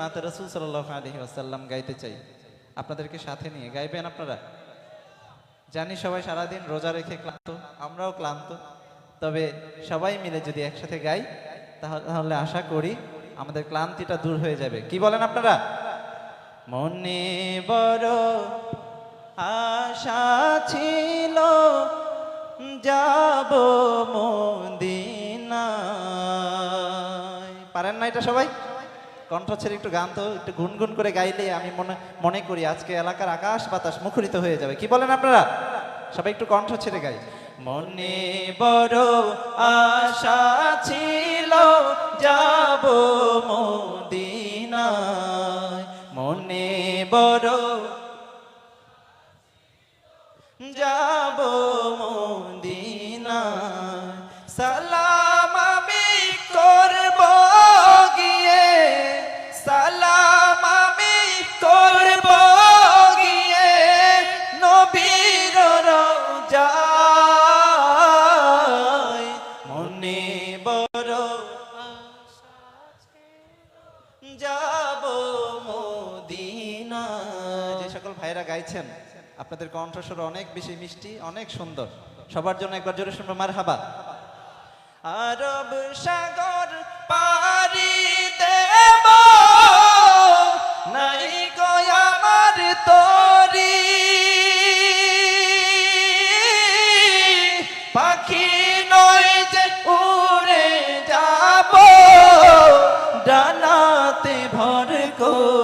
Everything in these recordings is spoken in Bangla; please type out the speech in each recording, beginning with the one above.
নাতে রসুল সাল্লাহ আলহি আসাল্লাম গাইতে চাই। আপনাদেরকে সাথে নিয়ে, গাইবেন আপনারা? জানি সবাই সারাদিন রোজা রেখে ক্লান্ত, আমরাও ক্লান্ত, তবে সবাই মিলে যদি একসাথে গাই তাহলে আশা করি আমাদের ক্লান্তিটা দূর হয়ে যাবে। কি বলেন আপনারা? মনে বড় আশা ছিল, যাব মদিনায়। পারেন না এটা সবাই? কণ্ঠ ছেড়ে একটু গান তো একটু গুনগুন করে গাইলে আমি মনে মনে করি আজকে এলাকার আকাশ বাতাস মুখরিত হয়ে যাবে। কি বলেন আপনারা? সবাই একটু কণ্ঠ ছেড়ে গাই। মনে বড় আশা ছিল, যাব মদিনায়। মনে বড় যাব মদিনা সালাম ভাইরা গাইছেন, আপনাদের কণ্ঠস্বর অনেক বেশি মিষ্টি, অনেক সুন্দর। সবার জন্য একবার জোরে শুনব মার হাবা আরব সাগর পারি দেব, নাই আমার তরি। পাখি নয় যে উড়ে যাব, ডানাতে ভর করি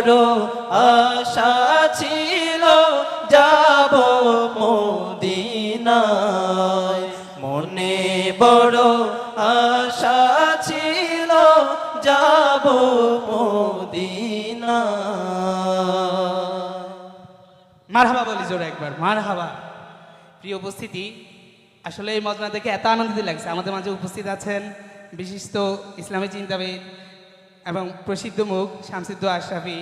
বড় আশা ছিল, যাব মদিনায়। মনে বড় আশা ছিল, যাব মদিনায়। মারহাবা বলি জোরে একবার, মারহাবা। প্রিয় উপস্থিতি, আসলে এই মজনা দেখে এত আনন্দিত লাগছে। আমাদের মাঝে উপস্থিত আছেন বিশিষ্ট ইসলামী চিন্তাবিদ এবং প্রসিদ্ধ মুখ শামসিদ্দ আশরাফি